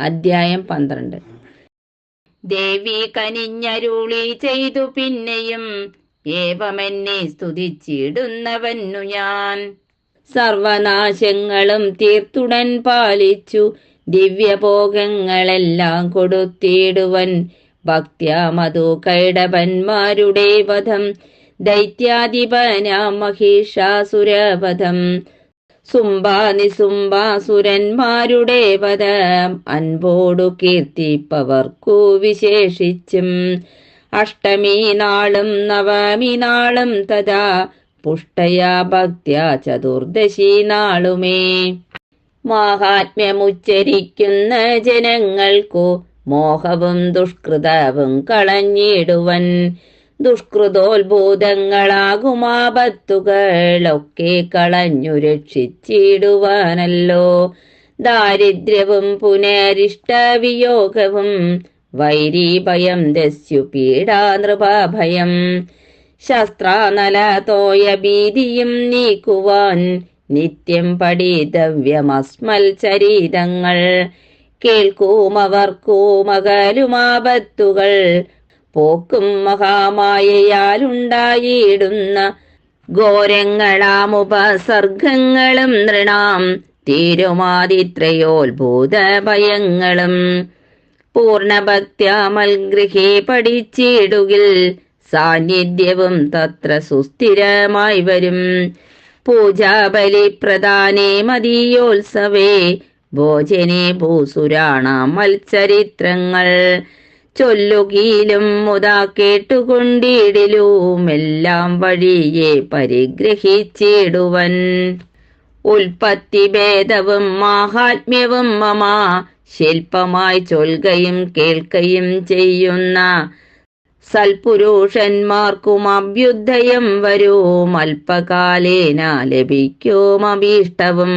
അധ്യായം പന്ത്രണ്ട്. ദേവി കനിഞ്ഞരുളി ചെയ്തു പിന്നെയും ഏവമെന്നെ സ്തുതിച്ചിടുന്നവന്നു ഞാൻ. സർവനാശങ്ങളും തീർത്തുടൻ പാലിച്ചു. ദിവ്യഭോഗങ്ങളെല്ലാം കൊടുത്തിടുവൻ. ഭക്ത്യാമതു കൈടവന്മാരുടെ വധം. ദൈത്യാധിപനാ മഹിഷാസുരവധം. സുംബാനിസുംബാസുരന്മാരുടെ പദം അൻപോടു കീർത്തിപ്പവർക്കു വിശേഷിച്ചും. അഷ്ടമി നാളും നവമി നാളും തഥാ പുഷ്ടയാ ഭക്തിയ ചതുർദശി നാളുമേ. മാഹാത്മ്യമുച്ചരിക്കുന്ന ജനങ്ങൾക്കു മോഹവും ദുഷ്കൃതവും കളഞ്ഞിടുവൻ. ദുഷ്കൃതോത്ഭൂതങ്ങളാകുമാപത്തുകളൊക്കെ കളഞ്ഞു രക്ഷിച്ചിടുവാനല്ലോ. ദാരിദ്ര്യവും പുനരിഷ്ടവിയോഗവും വൈരീഭയം ദസ്യു പീഡാ നൃപഭയം. ശസ്ത്രാനല തോയ ഭീതിയും നീക്കുവാൻ നിത്യം പഠിതവ്യമസ്മൽ ചരിതങ്ങൾ. കേൾക്കൂമവർക്കും അകലുമാപത്തുകൾ പോക്കും മഹാമായയാലുണ്ടായിടുന്ന ഘോരങ്ങളാമുപസർഗങ്ങളും നൃണാം തീരുമാതിത്രയോത്ഭൂത ഭയങ്ങളും പൂർണഭക്ത്യാമൽഗൃഹേ പഠിച്ചിടുകിൽ സാന്നിധ്യവും തത്ര സുസ്ഥിരമായി വരും. പൂജാബലി പ്രധാനേ മതീയോത്സവേ ഭോജനെ ഭൂസുരാണ മത്സരിത്രങ്ങൾ. ചൊല്ലുകീലും മുതാ കേട്ടുകൊണ്ടിടിലും എല്ലാം വഴിയെ പരിഗ്രഹിച്ചിടുവൻ. ഉൽപ്പത്തി ഭേദവും മാഹാത്മ്യവും മമ ശില്പമായി ചൊൽകയും കേൾക്കയും ചെയ്യുന്ന സൽപുരുഷന്മാർക്കും അഭ്യുദ്ധയം വരും. അല്പകാലേന ലഭിക്കും അഭീഷ്ടവും.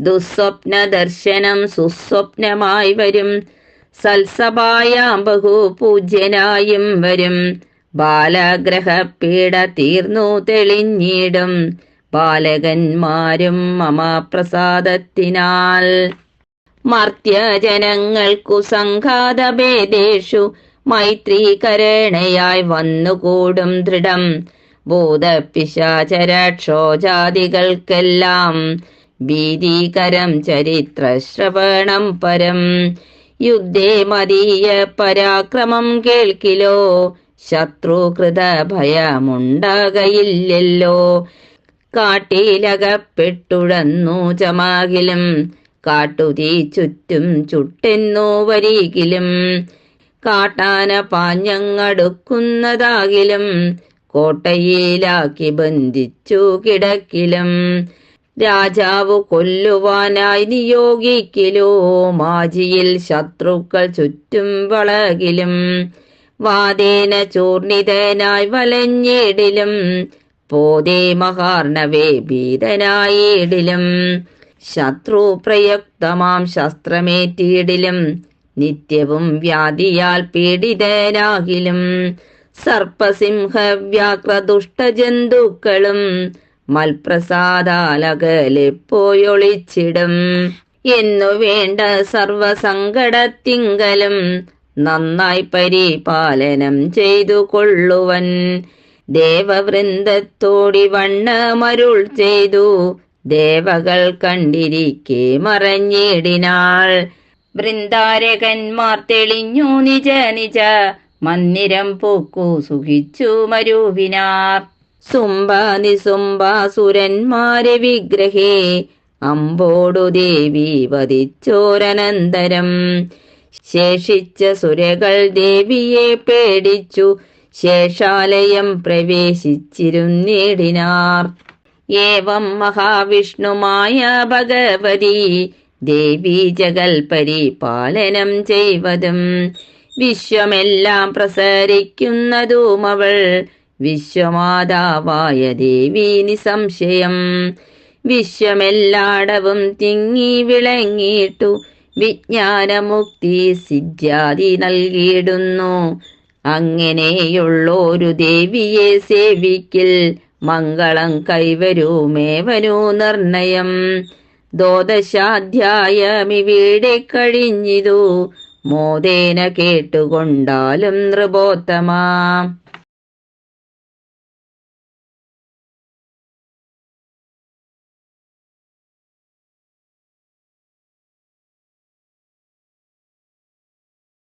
ദുസ്വപ്ന ദർശനം സുസ്വപ്നമായി വരും. സൽസഭായാം ബഹു പൂജ്യനായും വരും. ബാലഗ്രഹപീഡ തീർന്നു തെളിഞ്ഞിടും. ബാലകന്മാരും മമ പ്രസാദത്തിനാൽ മർത്യജനങ്ങൾക്കു സംഘാതഭേദേഷു മൈത്രീകരണയായി വന്നുകൂടും ദൃഢം. ഭൂതപിശാചരക്ഷോജാതികൾക്കെല്ലാം ഭീതികരം ചരിത്രശ്രവണം പരം. യുദ്ധേ മതീയ പരാക്രമം കേൾക്കിലോ? ശത്രുകൃത ഭയമുണ്ടാകയില്ലല്ലോ കാട്ടിലകപ്പെട്ടുഴന്നു ചമാകിലും കാട്ടുതീ ചുറ്റും ചുട്ടെന്നു വരികിലും. കാട്ടാന പാഞ്ഞങ്ങടുക്കുന്നതാകിലും കോട്ടയിലാക്കി ബന്ധിച്ചു കിടക്കിലും. രാജാവ് കൊല്ലുവാനായി നിയോഗിക്കിലോ? മാജിയിൽ ശത്രുക്കൾ ചുറ്റും വളകിലും. വാതേന ചൂർണിതനായി വലഞ്ഞിടിലും. പോതേ മഹാർണവേ ഭീതനായിടിലും. ശത്രു പ്രയുക്തമാം ശസ്ത്രമേറ്റിയിടിലും നിത്യവും വ്യാധിയാൽ പീഡിതനാകിലും. സർപ്പസിംഹവ്യാക്രദുഷ്ടജന്തുക്കളും മൽപ്രസാദാലകലെ പോയൊളിച്ചിടും എന്നു വേണ്ട സർവസങ്കടത്തിങ്കലും നന്നായി പരിപാലനം ചെയ്തു കൊള്ളുവൻ ദേവവൃന്ദത്തോടി വണ്ണമരുൾ ചെയ്തു ദേവകൾ കണ്ടിരിക്കെ മറഞ്ഞിടിനാൾ. വൃന്ദാരകന്മാർ തെളിഞ്ഞു നിജ നിജ മന്ദിരം പൂക്കു സുഖിച്ചു മരുവിനാർ. സുംബ നിസുംബാസുരന്മാരെ വിഗ്രഹേ അമ്പോടു ദേവി വധിച്ചോരനന്തരം. ശേഷിച്ച സുരകൾ ദേവിയെ പേടിച്ചു ശേഷാലയം പ്രവേശിച്ചിരുന്നിടിനാർ. ഏവം മഹാവിഷ്ണുമായ ഭഗവതി ദേവി ജഗൽ പാലനം ചെയ്വതും. വിശ്വമെല്ലാം പ്രസരിക്കുന്നതും അവൾ വിശ്വമാതാവായ ദേവി നിസംശയം വിശ്വമെല്ലാടവും തിങ്ങി വിളങ്ങിയിട്ടു വിജ്ഞാനമുക്തി സിദ്ധ്യാദി നൽകിയിടുന്നു. അങ്ങനെയുള്ളൊരു ദേവിയെ സേവിക്കിൽ മംഗളം കൈവരുമേവനു നിർണയം. ദ്വാദശാധ്യായമിവിടെ കഴിഞ്ഞിതു. മോദേന കേട്ടുകൊണ്ടാലും നൃപോത്തമാ.